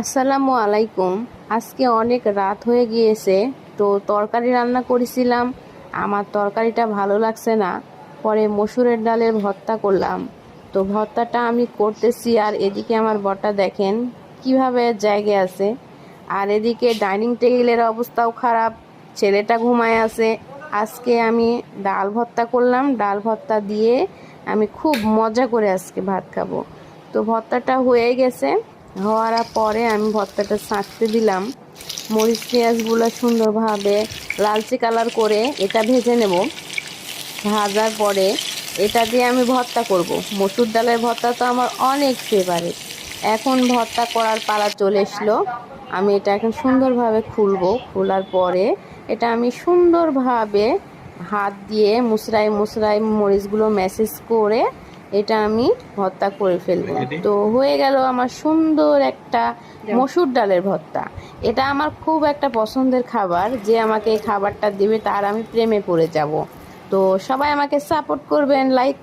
আসসালামু আলাইকুম। আজকে অনেক রাত হয়ে গিয়েছে, তো তরকারি রান্না করেছিলাম। আমার তরকারিটা ভালো লাগছে না, পরে মসুরের ডালের ভর্তা করলাম। তো ভর্তাটা আমি করতেছি, আর এদিকে আমার বরটা দেখেন কীভাবে জায়গায় আছে। আর এদিকে ডাইনিং টেবিলের অবস্থাও খারাপ, ছেলেটা ঘুমায় আছে। আজকে আমি ডাল ভর্তা করলাম, ডাল ভর্তা দিয়ে আমি খুব মজা করে আজকে ভাত খাব। তো ভর্তাটা হয়ে গেছে। হওয়ার পরে আমি ভর্তাটা ছাঁকতে দিলাম। মরিচ পেঁয়াজগুলো সুন্দরভাবে লালচে কালার করে এটা ভেজে নেব। ভাজার পরে এটা দিয়ে আমি ভর্তা করব। মসুর ডালের ভর্তা তো আমার অনেক ফেভারিট এখন ভর্তা করার পালা চলে এসলো। আমি এটা এখন সুন্দরভাবে খুলবো। খোলার পরে এটা আমি সুন্দরভাবে হাত দিয়ে মুসরাই মুসরাই মরিচগুলো ম্যাসেজ করে এটা আমি ভর্তা করে ফেলব। তো হয়ে গেল আমার সুন্দর একটা মসুর ডালের ভর্তা। এটা আমার খুব একটা পছন্দের খাবার। যে আমাকে এই খাবারটা দেবে তার আমি প্রেমে পড়ে যাব। তো সবাই আমাকে সাপোর্ট করবেন লাইক